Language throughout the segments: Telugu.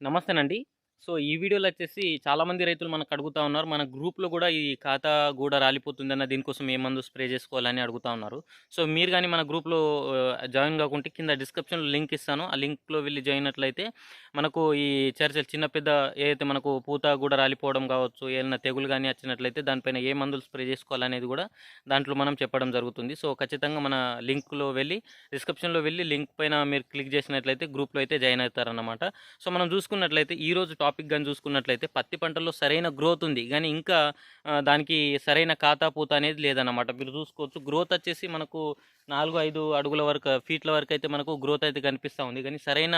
నమస్తేనండి. సో, ఈ వీడియోలో వచ్చేసి చాలామంది రైతులు మనకు అడుగుతా ఉన్నారు. మన గ్రూప్‌లో కూడా ఈ ఖాతా గూడ రాలిపోతుందన్న దీనికోసం ఏ మందు స్ప్రే చేసుకోవాలని అడుగుతా ఉన్నారు. సో, మీరు కానీ మన గ్రూప్‌లో జాయిన్ కాకుంటే కింద డిస్క్రిప్షన్‌లో లింక్ ఇస్తాను. ఆ లింక్‌లో వెళ్ళి జాయిన్ అయినట్లయితే మనకు ఈ చర్చలు చిన్న పెద్ద ఏదైతే మనకు పూత గూడ రాలిపోవడం కావచ్చు, ఏదైనా తెగులు కానీ వచ్చినట్లయితే దానిపైన ఏ మందులు స్ప్రే చేసుకోవాలనేది కూడా దాంట్లో మనం చెప్పడం జరుగుతుంది. సో, ఖచ్చితంగా మన లింక్‌లో వెళ్ళి డిస్క్రిప్షన్‌లో వెళ్ళి లింక్ పైన మీరు క్లిక్ చేసినట్లయితే గ్రూప్‌లో అయితే జాయిన్ అవుతారన్నమాట. సో, మనం చూసుకున్నట్లయితే ఈరోజు టాపిక్ కానీ చూసుకున్నట్లయితే పత్తి పంటలో సరైన గ్రోత్ ఉంది. కానీ ఇంకా దానికి సరైన ఖాతా పూత అనేది లేదన్నమాట. మీరు చూసుకోవచ్చు గ్రోత్ వచ్చేసి మనకు 4, 5 అడుగుల వరకు ఫీట్ల వరకు అయితే మనకు గ్రోత్ అయితే కనిపిస్తూ ఉంది. కానీ సరైన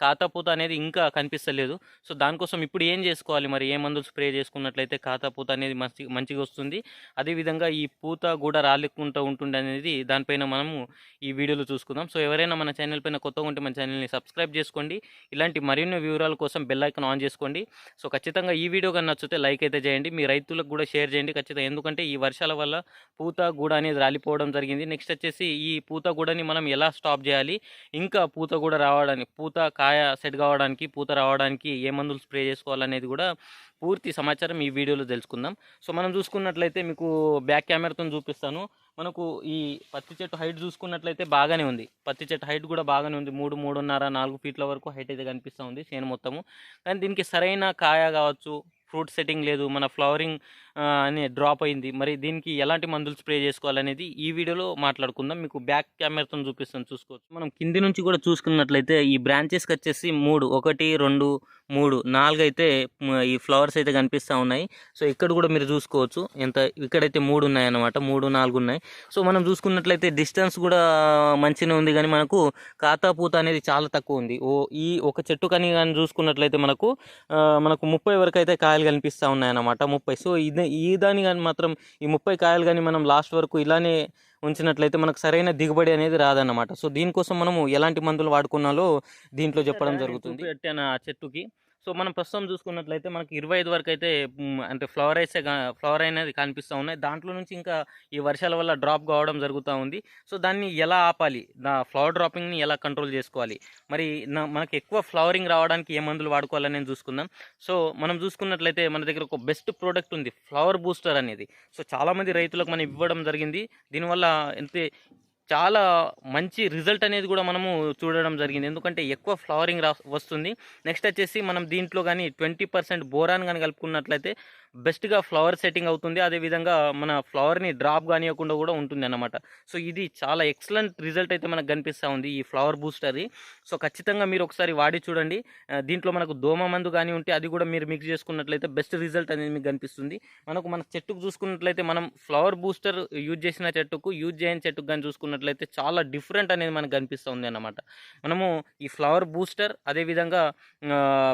ఖాతా పూత అనేది ఇంకా కనిపిస్తలేదు. సో, దానికోసం ఇప్పుడు ఏం చేసుకోవాలి మరి? ఏ మందులు స్ప్రే చేసుకున్నట్లయితే ఖాతా పూత అనేది మంచి మంచిగా వస్తుంది. అదేవిధంగా ఈ పూత కూడా రాలకుండా ఉంటుంది అనేది దానిపైన మనము ఈ వీడియోలో చూసుకుందాం. సో, ఎవరైనా మన ఛానల్ పైన కొత్తగా ఉంటే మన ఛానల్‌ని సబ్స్క్రైబ్ చేసుకోండి. ఇలాంటి మరిన్ని వివరాల కోసం బెల్ ఐకాన్ ఆన్ చేసుకోండి. సో, ఖచ్చితంగా ఈ వీడియో కానీ నచ్చితే లైక్ అయితే చేయండి. మీ రైతులకు కూడా షేర్ చేయండి ఖచ్చితంగా. ఎందుకంటే ఈ వర్షాల వల్ల పూత గూడ అనేది రాలిపోవడం జరిగింది. నెక్స్ట్ వచ్చేసి ఈ పూత గూడని మనం ఎలా స్టాప్ చేయాలి? ఇంకా పూత గూడ రావడానికి పూత, కాయ సెట్ కావడానికి, పూత రావడానికి ఏ మందులు స్ప్రే చేసుకోవాలనేది కూడా పూర్తి సమాచారం ఈ వీడియోలో తెలుసుకుందాం. సో, మనం చూసుకున్నట్లయితే మీకు బ్యాక్ కెమెరాతో చూపిస్తాను. మనకు ఈ పత్తి చెట్టు హైట్ చూసుకున్నట్లయితే బాగానే ఉంది. పత్తి చెట్టు హైట్ కూడా బాగానే ఉంది. 3, 3.5, 4 ఫీట్ల వరకు హైట్ అయితే కనిపిస్తూ ఉంది చేను మొత్తము. కానీ దీనికి సరైన కాయ కావచ్చు, ఫ్రూట్ సెట్టింగ్ లేదు. మన ఫ్లవరింగ్ అనే అని డ్రాప్ అయింది. మరి దీనికి ఎలాంటి మందులు స్ప్రే చేసుకోవాలనేది ఈ వీడియోలో మాట్లాడుకుందాం. మీకు బ్యాక్ కెమెరాతో చూపిస్తాను చూసుకోవచ్చు. మనం కింది నుంచి కూడా చూసుకున్నట్లయితే ఈ బ్రాంచెస్‌కి వచ్చేసి 3 1, 2, 3, 4 అయితే ఈ ఫ్లవర్స్ అయితే కనిపిస్తూ ఉన్నాయి. సో, ఇక్కడ కూడా మీరు చూసుకోవచ్చు. ఎంత ఇక్కడైతే మూడు ఉన్నాయన్నమాట. 3, 4 ఉన్నాయి. సో, మనం చూసుకున్నట్లయితే డిస్టెన్స్ కూడా మంచిగా ఉంది కానీ మనకు కాతాపూత అనేది చాలా తక్కువ ఉంది. ఓ ఈ ఒక చెట్టు కని కానీ చూసుకున్నట్లయితే మనకు మనకు 30 వరకు అయితే కాయలు కనిపిస్తూ ఉన్నాయన్నమాట. 30 సో, ఇది ఈ దాన్ని కానీ మాత్రం ఈ 30 కాయలు కానీ మనం లాస్ట్ వరకు ఇలానే ఉంచినట్లయితే మనకు సరైన దిగుబడి అనేది రాదన్నమాట. సో, దీనికోసం మనము ఎలాంటి మందులు వాడుకున్నాలో దీంట్లో చెప్పడం జరుగుతుంది. ఆ చెట్టుకి. సో, మనం ప్రస్తుతం చూసుకున్నట్లయితే మనకి ఇరవై ఐదు వరకు అయితే అంటే ఫ్లవర్ అయితే ఫ్లవర్ అనేది కనిపిస్తూ ఉన్నాయి. దాంట్లో నుంచి ఇంకా ఈ వర్షాల వల్ల డ్రాప్ కావడం జరుగుతూ ఉంది. సో, దాన్ని ఎలా ఆపాలి? దా ఫ్లవర్ డ్రాపింగ్‌ని ఎలా కంట్రోల్ చేసుకోవాలి? మరి మనకి ఎక్కువ ఫ్లవరింగ్ రావడానికి ఏ మందులు వాడుకోవాలని చూసుకుందాం. సో, మనం చూసుకున్నట్లయితే మన దగ్గర ఒక బెస్ట్ ప్రోడక్ట్ ఉంది. ఫ్లవర్ బూస్టర్ అనేది. సో, చాలామంది రైతులకు మనం ఇవ్వడం జరిగింది. దీనివల్ల ఎంత చాలా మంచి రిజల్ట్ అనేది కూడా మనము చూడడం జరిగింది. ఎందుకంటే ఎక్కువ ఫ్లవరింగ్ రా వస్తుంది. నెక్స్ట్ వచ్చేసి మనం దీంట్లో కానీ ట్వంటీ పర్సెంట్ బోరాన్ కానీ కలుపుకున్నట్లయితే బెస్ట్‌గా ఫ్లవర్ సెట్టింగ్ అవుతుంది. అదేవిధంగా మన ఫ్లవర్‌ని డ్రాప్ కానివ్వకుండా కూడా ఉంటుంది అన్నమాట సో, ఇది చాలా ఎక్సలెంట్ రిజల్ట్ అయితే మనకు కనిపిస్తా ఉంది. ఈ ఫ్లవర్ బూస్టర్‌ది. సో, ఖచ్చితంగా మీరు ఒకసారి వాడి చూడండి. దీంట్లో మనకు దోమ మందు కానీ ఉంటే అది కూడా మీరు మిక్స్ చేసుకున్నట్లయితే బెస్ట్ రిజల్ట్ అనేది మీకు కనిపిస్తుంది. మనకు మన చెట్టుకు చూసుకున్నట్లయితే మనం ఫ్లవర్ బూస్టర్ యూజ్ చేసిన చెట్టుకు, యూజ్ చేయని చెట్టుకు కానీ చూసుకున్నట్లయితే చాలా డిఫరెంట్ అనేది మనకు కనిపిస్తుంది అన్నమాట మనము ఈ ఫ్లవర్ బూస్టర్ అదేవిధంగా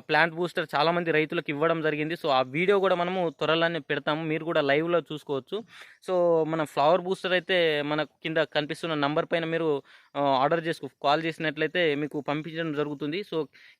ప్లాంట్ బూస్టర్ చాలామంది రైతులకు ఇవ్వడం జరిగింది. సో, ఆ వీడియో కూడా మనము త్వరలోనే పెడతాము. మీరు కూడా లైవ్‌లో చూసుకోవచ్చు. సో, మన ఫ్లవర్ బూస్టర్ అయితే మనకు కింద కనిపిస్తున్న నంబర్ పైన మీరు ఆర్డర్ చేసుకో కాల్ చేసినట్లయితే మీకు పంపించడం జరుగుతుంది. సో,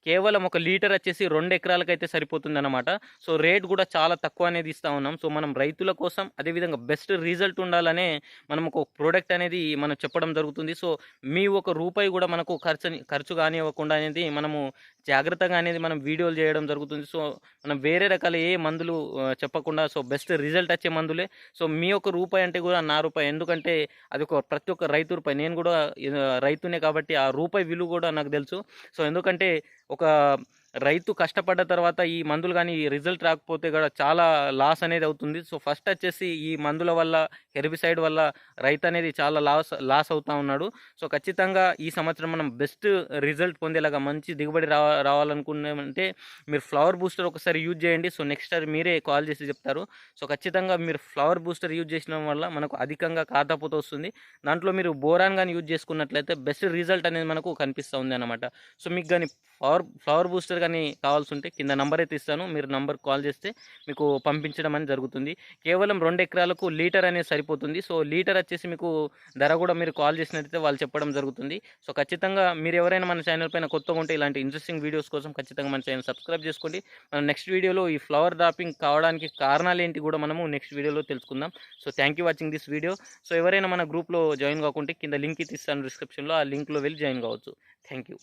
కేవలం ఒక లీటర్ వచ్చేసి 2 ఎకరాలకైతే సరిపోతుందన్నమాట. సో, రేట్ కూడా చాలా తక్కువ అనేది ఇస్తూ ఉన్నాం. సో, మనం రైతుల కోసం అదేవిధంగా బెస్ట్ రిజల్ట్ ఉండాలనే మనం ఒక ప్రోడక్ట్ అనేది మనం చెప్పడం జరుగుతుంది. సో, మీ ఒక రూపాయి కూడా మనకు ఖర్చు ఖర్చు కానివ్వకుండా అనేది మనము జాగ్రత్తగా అనేది మనం వీడియోలు చేయడం జరుగుతుంది. సో, మనం వేరే రకాల ఏ మందులు చెప్పకుండా సో, బెస్ట్ రిజల్ట్ వచ్చే మందులే. సో, మీ ఒక రూపాయి అంటే కూడా నా రూపాయి. ఎందుకంటే అది ఒక ప్రతి ఒక్క రైతు రూపాయి. నేను కూడా రైతునే కాబట్టి ఆ రూపాయి విలువ కూడా నాకు తెలుసు. సో, ఎందుకంటే ఒక రైతు కష్టపడ్డ తర్వాత ఈ మందులు కానీ రిజల్ట్ రాకపోతే కూడా చాలా లాస్ అనేది అవుతుంది. సో, ఫస్ట్ వచ్చేసి ఈ మందుల వల్ల హెర్బిసైడ్ వల్ల రైతు అనేది చాలా లాస్ లాస్ అవుతా ఉన్నాడు. సో, ఖచ్చితంగా ఈ సంవత్సరం మనం బెస్ట్ రిజల్ట్ పొందేలాగా మంచి దిగుబడి రావ రావాలనుకున్నామంటే మీరు ఫ్లవర్ బూస్టర్ ఒకసారి యూజ్ చేయండి. సో, నెక్స్ట్ సారి మీరే కాల్ చేసి చెప్తారు. సో, ఖచ్చితంగా మీరు ఫ్లవర్ బూస్టర్ యూజ్ చేసిన వల్ల మనకు అధికంగా కాతపోత వస్తుంది. దాంట్లో మీరు బోరాన్ కానీ యూజ్ చేసుకున్నట్లయితే బెస్ట్ రిజల్ట్ అనేది మనకు కనిపిస్తా ఉందన్నమాట. సో, మీకు కానీ ఫ్లవర్ ఫ్లవర్ బూస్టర్ కానీ కావాల్సి ఉంటే కింద నంబర్ అయితే ఇస్తాను. మీరు నంబర్ కాల్ చేస్తే మీకు పంపించడం అనేది జరుగుతుంది. కేవలం రెండు ఎకరాలకు లీటర్ అనేది సరిపోతుంది. సో, లీటర్ వచ్చేసి మీకు ధర కూడా మీరు కాల్ చేసినట్టయితే వాళ్ళు చెప్పడం జరుగుతుంది. సో, ఖచ్చితంగా మీరు ఎవరైనా మన ఛానల్ పైన కొత్తగా ఉంటే ఇలాంటి ఇంట్రెస్టింగ్ వీడియోస్ కోసం ఖచ్చితంగా మన ఛానల్ సబ్స్క్రైబ్ చేసుకోండి. మనం నెక్స్ట్ వీడియోలో ఈ ఫ్లవర్ డ్రాపింగ్ కావడానికి కారణాలు ఏంటి కూడా మనము నెక్స్ట్ వీడియోలో తెలుసుకుందాం. So, thank you watching this video. So, ఎవరైనా మన గ్రూప్‌లో జాయిన్ కాకుంటే కింద లింక్ ఇస్తాను డిస్క్రిప్షన్‌లో. ఆ లింక్‌లో వెళ్ళి జాయిన్ కావచ్చు. Thank you.